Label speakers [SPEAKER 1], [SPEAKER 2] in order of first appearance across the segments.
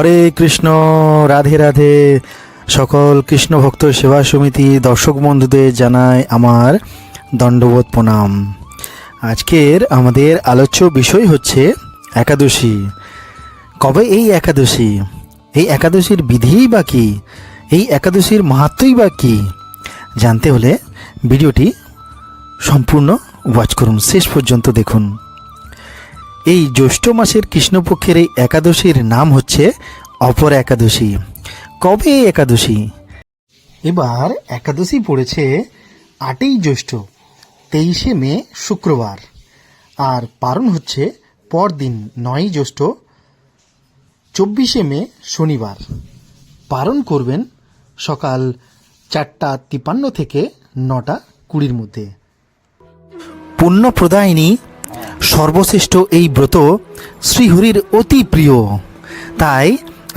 [SPEAKER 1] হরে কৃষ্ণ রাধে রাধে সকল কৃষ্ণ ভক্ত সেবা সমিতি দর্শক বন্ধুদের জানায় আমার দণ্ডবোধ প্রণাম আজকের আমাদের আলোচ্য বিষয় হচ্ছে একাদশী কবে এই একাদশী এই একাদশীর বিধিই বা কী এই একাদশীর মাহাত্মই বা কী জানতে হলে ভিডিওটি সম্পূর্ণ ওয়াচ করুন শেষ পর্যন্ত দেখুন এই জ্যৈষ্ঠ মাসের কৃষ্ণপক্ষের এই একাদশীর নাম হচ্ছে অপর একাদশী কবে একাদশী
[SPEAKER 2] এবার একাদশী পড়েছে আটই জ্যৈষ্ঠ তেইশে মে শুক্রবার আর পারণ হচ্ছে পরদিন নয়ই জ্যৈষ্ঠ চব্বিশে মে শনিবার পারণ করবেন সকাল চারটা তিপান্ন থেকে নটা কুড়ির মধ্যে পুণ্য প্রদায়িনী সর্বশ্রেষ্ঠ এই ব্রত শ্রীহরির অতি প্রিয় তাই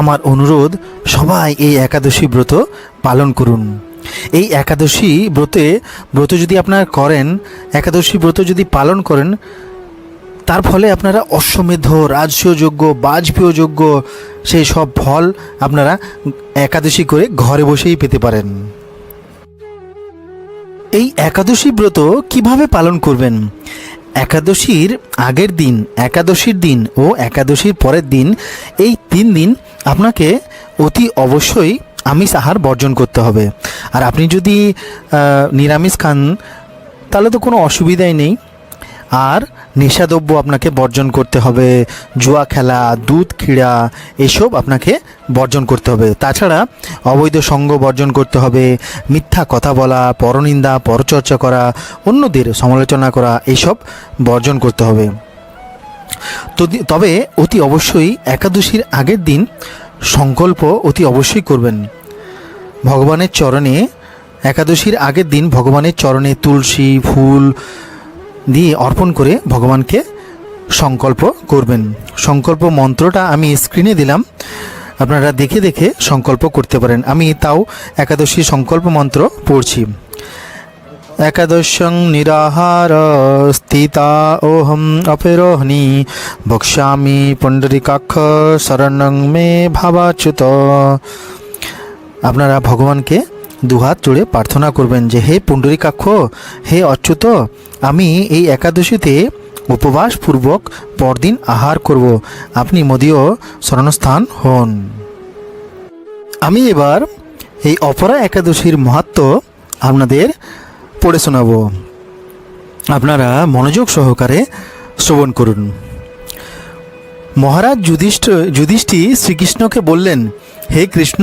[SPEAKER 2] আমার অনুরোধ সবাই এই একাদশী ব্রত পালন করুন এই একাদশী ব্রতে ব্রত যদি আপনারা করেন একাদশী ব্রত যদি পালন করেন তার ফলে আপনারা অশ্বমেধ রাজস্বযোগ্য যোগ্য সেই সব ফল আপনারা একাদশী করে ঘরে বসেই পেতে পারেন এই একাদশী ব্রত কিভাবে পালন করবেন একাদশীর আগের দিন একাদশীর দিন ও একাদশীর পরের দিন এই তিন দিন আপনাকে অতি অবশ্যই আমিষ আহার বর্জন করতে হবে আর আপনি যদি নিরামিষ খান তাহলে তো কোনো অসুবিধাই নেই আর নেশাদ্রব্য আপনাকে বর্জন করতে হবে জুয়া খেলা দুধ খিড়া এসব আপনাকে বর্জন করতে হবে তাছাড়া অবৈধ সঙ্গ বর্জন করতে হবে মিথ্যা কথা বলা পরনিন্দা পরচর্চা করা অন্যদের সমালোচনা করা এসব বর্জন করতে হবে তো তবে অতি অবশ্যই একাদশীর আগের দিন সংকল্প অতি অবশ্যই করবেন ভগবানের চরণে একাদশীর আগের দিন ভগবানের চরণে তুলসী ফুল দিয়ে অর্পণ করে ভগবানকে সংকল্প করবেন সংকল্প মন্ত্রটা আমি স্ক্রিনে দিলাম আপনারা দেখে দেখে সংকল্প করতে পারেন আমি তাও একাদশী সংকল্প মন্ত্র পড়ছি একাদশং নিরাহার স্থিতা ওহম অপেরোহণি ভক্ষ্যামি পণ্ডরিকাক্ষ শরণং মে ভাবাচ্যুত আপনারা ভগবানকে দুহাত জুড়ে প্রার্থনা করবেন যে হে পুণ্ডরীকাক্ষ হে অচ্যুত আমি এই একাদশীতে উপবাসপূর্বক পরদিন আহার করব আপনি মোদীয় স্মরণস্থান হন আমি এবার এই অপরা একাদশীর মহাত্ম আপনাদের পড়ে শোনাব আপনারা মনোযোগ সহকারে শ্রবণ করুন মহারাজ যুধিষ্ঠ যুধিষ্ঠি শ্রীকৃষ্ণকে বললেন হে কৃষ্ণ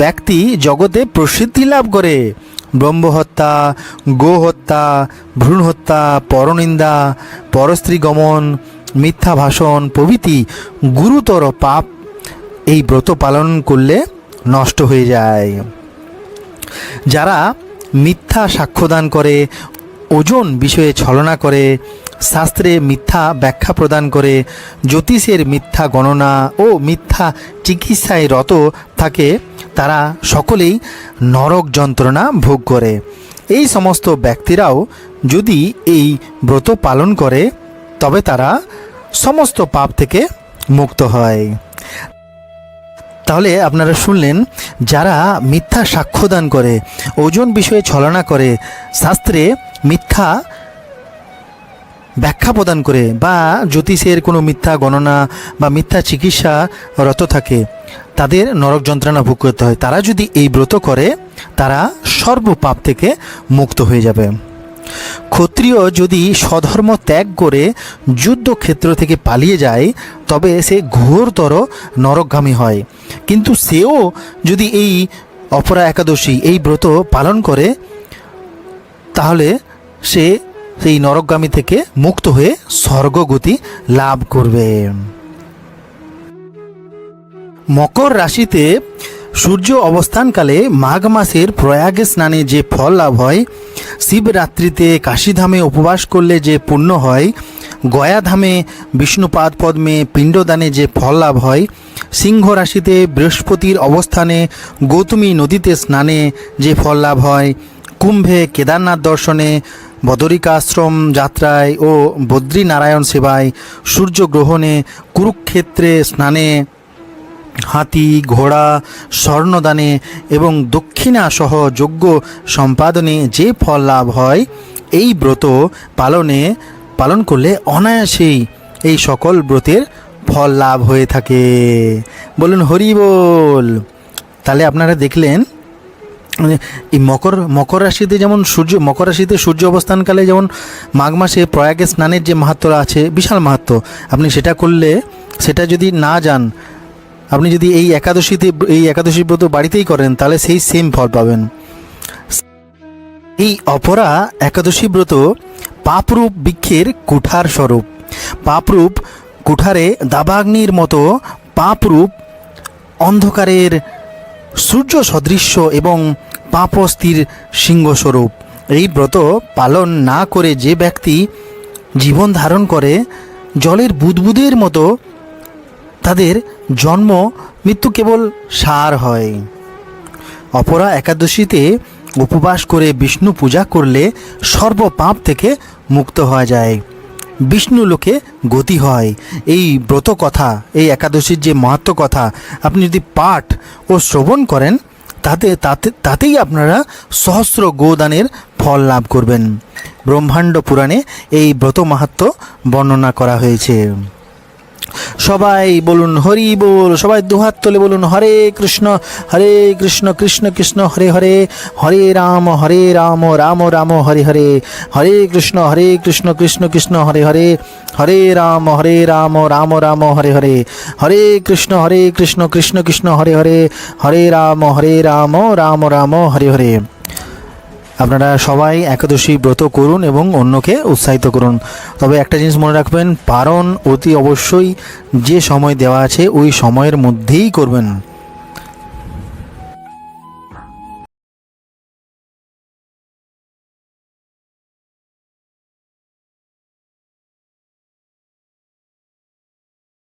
[SPEAKER 2] ব্যক্তি জগতে প্রসিদ্ধি লাভ করে ব্রহ্মহত্যা গোহত্যা ভ্রূণহত্যা পরনিন্দা পরস্ত্রী গমন মিথ্যা ভাষণ প্রভৃতি গুরুতর পাপ এই ব্রত পালন করলে নষ্ট হয়ে যায় যারা মিথ্যা সাক্ষ্যদান করে ওজন বিষয়ে ছলনা করে শাস্ত্রে মিথ্যা ব্যাখ্যা প্রদান করে জ্যোতিষের মিথ্যা গণনা ও মিথ্যা চিকিৎসায় রত থাকে তারা সকলেই নরক যন্ত্রণা ভোগ করে এই সমস্ত ব্যক্তিরাও যদি এই ব্রত পালন করে তবে তারা সমস্ত পাপ থেকে মুক্ত হয় তাহলে আপনারা শুনলেন যারা মিথ্যা সাক্ষ্যদান করে ওজন বিষয়ে ছলনা করে শাস্ত্রে মিথ্যা ব্যাখ্যা প্রদান করে বা জ্যোতিষের কোনো মিথ্যা গণনা বা মিথ্যা চিকিৎসা রত থাকে তাদের নরক যন্ত্রণা ভোগ করতে হয় তারা যদি এই ব্রত করে তারা সর্বপাপ থেকে মুক্ত হয়ে যাবে ক্ষত্রিয় যদি স্বধর্ম ত্যাগ করে যুদ্ধক্ষেত্র থেকে পালিয়ে যায় তবে সে ঘোরতর নরকগামী হয় কিন্তু সেও যদি এই অপরা একাদশী এই ব্রত পালন করে তাহলে সে সেই নরকগামী থেকে মুক্ত হয়ে স্বর্গগতি লাভ করবে মকর রাশিতে সূর্য অবস্থানকালে মাঘ মাসের প্রয়াগে স্নানে যে ফল লাভ হয় শিবরাত্রিতে কাশীধামে উপবাস করলে যে পুণ্য হয় গয়াধামে বিষ্ণুপাদ পদ্মে পিণ্ডদানে যে ফল লাভ হয় সিংহ রাশিতে বৃহস্পতির অবস্থানে গৌতমী নদীতে স্নানে যে ফল লাভ হয় কুম্ভে কেদারনাথ দর্শনে বদরিকাশ্রম যাত্রায় ও বদ্রীনারায়ণ সেবায় সূর্যগ্রহণে কুরুক্ষেত্রে স্নানে হাতি ঘোড়া স্বর্ণদানে এবং দক্ষিণা সহ সম্পাদনে যে ফল লাভ হয় এই ব্রত পালনে পালন করলে অনায়াসেই এই সকল ব্রতের ফল লাভ হয়ে থাকে বলুন হরি বল তাহলে আপনারা দেখলেন মানে এই মকর মকর রাশিতে যেমন সূর্য মকর রাশিতে সূর্য অবস্থানকালে যেমন মাঘ মাসে প্রয়াগে স্নানের যে মাহাত্ম আছে বিশাল মাহাত্ম আপনি সেটা করলে সেটা যদি না যান আপনি যদি এই একাদশীতে এই একাদশী ব্রত বাড়িতেই করেন তাহলে সেই সেম ফল পাবেন এই অপরা একাদশী ব্রত পাপরূপ বৃক্ষের কুঠার স্বরূপ পাপরূপ কুঠারে দাবাগ্নির মতো পাপরূপ অন্ধকারের সূর্য সদৃশ্য এবং পাপস্থির সিংহস্বরূপ এই ব্রত পালন না করে যে ব্যক্তি জীবন ধারণ করে জলের বুদবুদের মতো তাদের জন্ম মৃত্যু কেবল সার হয় অপরা একাদশীতে উপবাস করে বিষ্ণু পূজা করলে সর্বপাপ থেকে মুক্ত হওয়া যায় বিষ্ণু লোকে গতি হয় এই ব্রত কথা এই একাদশীর যে মাহাত্ম কথা আপনি যদি পাঠ ও শ্রবণ করেন তাতে তাতে তাতেই আপনারা সহস্র গোদানের ফল লাভ করবেন ব্রহ্মাণ্ড পুরাণে এই ব্রত মাহাত্ম বর্ণনা করা হয়েছে সবাই বলুন হরি বল সবাই দুহাত তোলে বলুন হরে কৃষ্ণ হরে কৃষ্ণ কৃষ্ণ কৃষ্ণ হরে হরে হরে রাম হরে রাম রাম রাম হরে হরে হরে কৃষ্ণ হরে কৃষ্ণ কৃষ্ণ কৃষ্ণ হরে হরে হরে রাম হরে রাম রাম রাম হরে হরে হরে কৃষ্ণ হরে কৃষ্ণ কৃষ্ণ কৃষ্ণ হরে হরে হরে রাম হরে রাম রাম রাম হরে হরে আপনারা সবাই একাদশী ব্রত করুন এবং অন্যকে উৎসাহিত করুন তবে একটা জিনিস মনে রাখবেন পারণ অতি অবশ্যই যে সময় দেওয়া আছে ওই সময়ের মধ্যেই করবেন